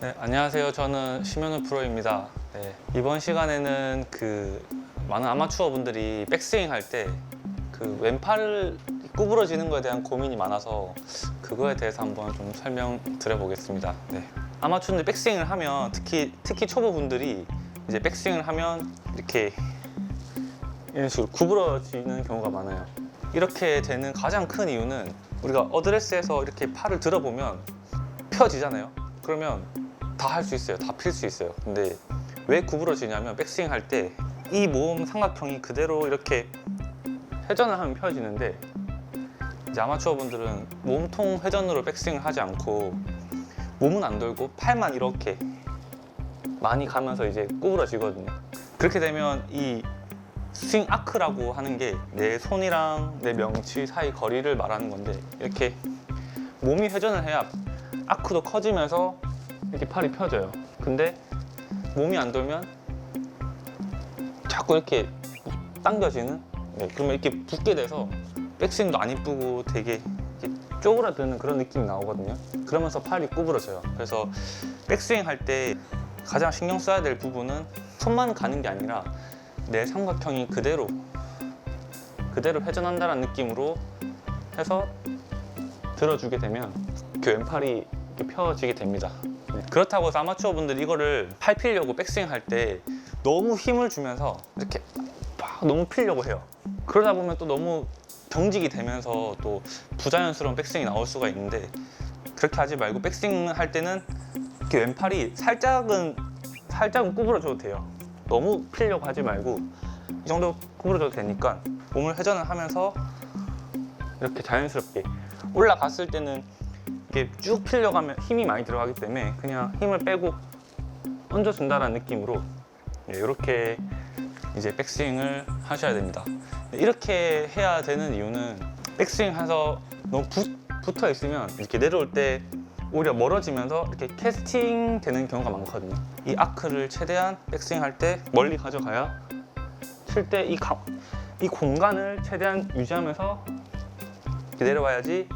네, 안녕하세요. 저는 심현우 프로입니다. 네, 이번 시간에는 그 많은 아마추어 분들이 백스윙 할 때 그 왼팔을 구부러지는 거에 대한 고민이 많아서 그거에 대해서 한번 좀 설명드려 보겠습니다. 네. 아마추어들 백스윙을 하면 특히 특히 초보 분들이 이제 백스윙을 하면 이렇게 이런 식으로 구부러지는 경우가 많아요. 이렇게 되는 가장 큰 이유는 우리가 어드레스에서 이렇게 팔을 들어보면 펴지잖아요. 그러면 다 할 수 있어요. 다 필 수 있어요. 근데 왜 구부러지냐면 백스윙 할 때이 모음 삼각형이 그대로 이렇게 회전을 하면 펴지는데 이제 아마추어 분들은 몸통 회전으로 백스윙을 하지 않고 몸은 안 돌고 팔만 이렇게 많이 가면서 이제 구부러지거든요. 그렇게 되면 이 스윙 아크라고 하는 게 내 손이랑 내 명치 사이 거리를 말하는 건데 이렇게 몸이 회전을 해야 아크도 커지면서 이렇게 팔이 펴져요. 근데 몸이 안 돌면 자꾸 이렇게 당겨지는 네, 그러면 이렇게 붙게 돼서 백스윙도 안 이쁘고 되게 쪼그라드는 그런 느낌이 나오거든요. 그러면서 팔이 구부러져요. 그래서 백스윙 할 때 가장 신경 써야 될 부분은 손만 가는 게 아니라 내 삼각형이 그대로 그대로 회전한다는 느낌으로 해서 들어주게 되면 그 왼팔이 이렇게 펴지게 됩니다. 네, 그렇다고 해서 아마추어 분들이 이거를 팔 피려고 백스윙 할 때 너무 힘을 주면서 이렇게 막 너무 피려고 해요. 그러다 보면 또 너무 경직이 되면서 또 부자연스러운 백스윙이 나올 수가 있는데 그렇게 하지 말고 백스윙 할 때는 이렇게 왼팔이 살짝은 살짝은 구부러져도 돼요. 너무 피려고 하지 말고 이 정도 구부러져도 되니까 몸을 회전을 하면서 이렇게 자연스럽게 올라갔을 때는 이게 쭉 필려고 하면 힘이 많이 들어가기 때문에 그냥 힘을 빼고 얹어준다는 느낌으로 네, 이렇게 이제 백스윙을 하셔야 됩니다. 네, 이렇게 해야 되는 이유는 백스윙 해서 너무 부- 붙어 있으면 이렇게 내려올 때 오히려 멀어지면서 이렇게 캐스팅 되는 경우가 많거든요. 이 아크를 최대한 백스윙 할 때 멀리 가져가야 칠 때이 이 공간을 최대한 유지하면서 이렇게 내려와야지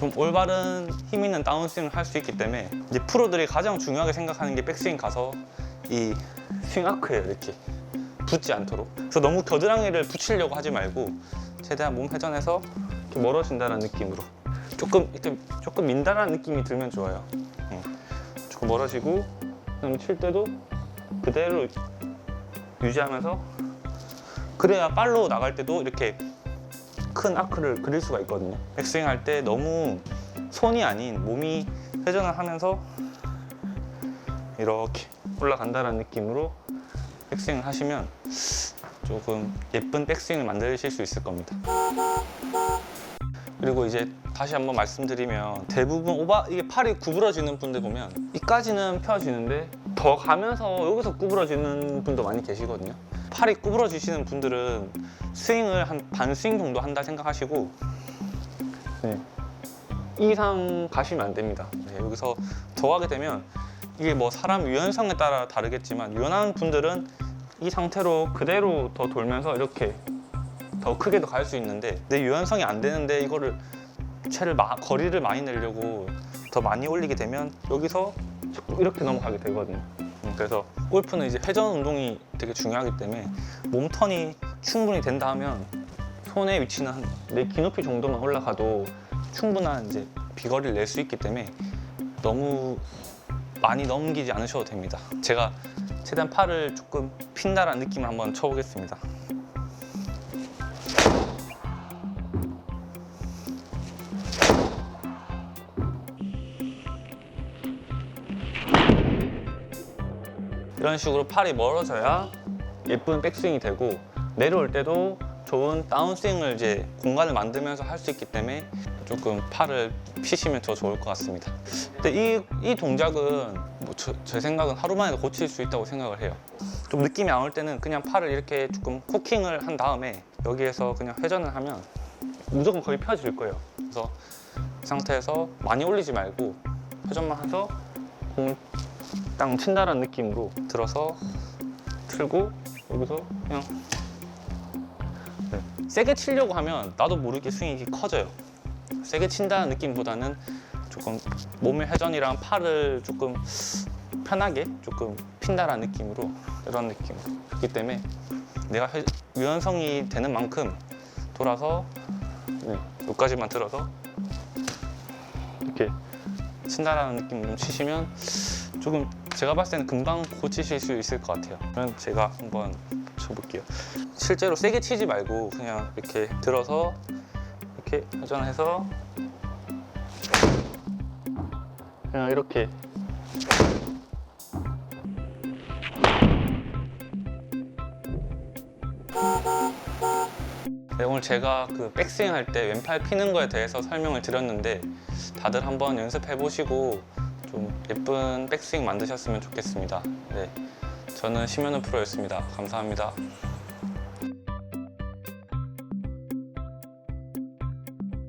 좀 올바른 힘 있는 다운스윙을 할 수 있기 때문에 이제 프로들이 가장 중요하게 생각하는 게 백스윙 가서 이 스윙 아크예요 이렇게 붙지 않도록. 그래서 너무 겨드랑이를 붙이려고 하지 말고 최대한 몸 회전해서 이렇게 멀어진다는 느낌으로. 조금 이렇게 조금 민다라는 느낌이 들면 좋아요. 응. 조금 멀어지고 그다음에 칠 때도 그대로 유지하면서 그래야 팔로 나갈 때도 이렇게 큰 아크를 그릴 수가 있거든요. 백스윙 할 때 너무 손이 아닌 몸이 회전을 하면서 이렇게 올라간다는 느낌으로 백스윙을 하시면 조금 예쁜 백스윙을 만드실 수 있을 겁니다. 그리고 이제 다시 한번 말씀드리면 대부분 오바 이게 팔이 구부러지는 분들 보면 이까지는 펴지는데 더 가면서 여기서 구부러지는 분도 많이 계시거든요. 팔이 구부러지시는 분들은 스윙을 한 반 스윙 정도 한다 생각하시고 네. 이 이상 가시면 안 됩니다. 네, 여기서 더 가게 되면 이게 뭐 사람 유연성에 따라 다르겠지만 유연한 분들은 이 상태로 그대로 더 돌면서 이렇게 더 크게도 갈 수 있는데 내 유연성이 안 되는데 이거를 채를 마- 거리를 많이 내려고 더 많이 올리게 되면 여기서 이렇게 넘어가게 되거든요. 음, 그래서 골프는 이제 회전 운동이 되게 중요하기 때문에 몸 턴이 충분히 된다 하면 손의 위치는 한내 귀 높이 정도만 올라가도 충분한 이제 비거리를 낼 수 있기 때문에 너무 많이 넘기지 않으셔도 됩니다. 제가 최대한 팔을 조금 핀다라는 느낌을 한번 쳐보겠습니다. 이런 식으로 팔이 멀어져야 예쁜 백스윙이 되고 내려올 때도 좋은 다운스윙을 이제 공간을 만들면서 할 수 있기 때문에 조금 팔을 피시면 더 좋을 것 같습니다. 근데 이, 이 동작은 뭐 저, 제 생각은 하루 만에 고칠 수 있다고 생각을 해요. 좀 느낌이 안 올 때는 그냥 팔을 이렇게 조금 코킹을 한 다음에 여기에서 그냥 회전을 하면 무조건 거의 펴질 거예요. 그래서 이 상태에서 많이 올리지 말고 회전만 해서 공을 땅 친다라는 느낌으로 들어서 틀고 여기서 그냥 네. 세게 치려고 하면 나도 모르게 스윙이 커져요. 세게 친다는 느낌보다는 조금 몸의 회전이랑 팔을 조금 편하게 조금 핀다라는 느낌으로 이런 느낌 그렇기 때문에 내가 회- 유연성이 되는 만큼 돌아서 네, 여기까지만 들어서 이렇게 친다라는 느낌으로 좀 치시면 조금 제가 봤을 때는 금방 고치실 수 있을 것 같아요. 그러면 제가 한번 쳐볼게요. 실제로 세게 치지 말고 그냥 이렇게 들어서 이렇게 회전해서 그냥 이렇게 네, 오늘 제가 그 백스윙 할 때 왼팔 피는 거에 대해서 설명을 드렸는데 다들 한번 연습해 보시고 좀 예쁜 백스윙 만드셨으면 좋겠습니다. 네, 저는 심현우 프로였습니다. 감사합니다.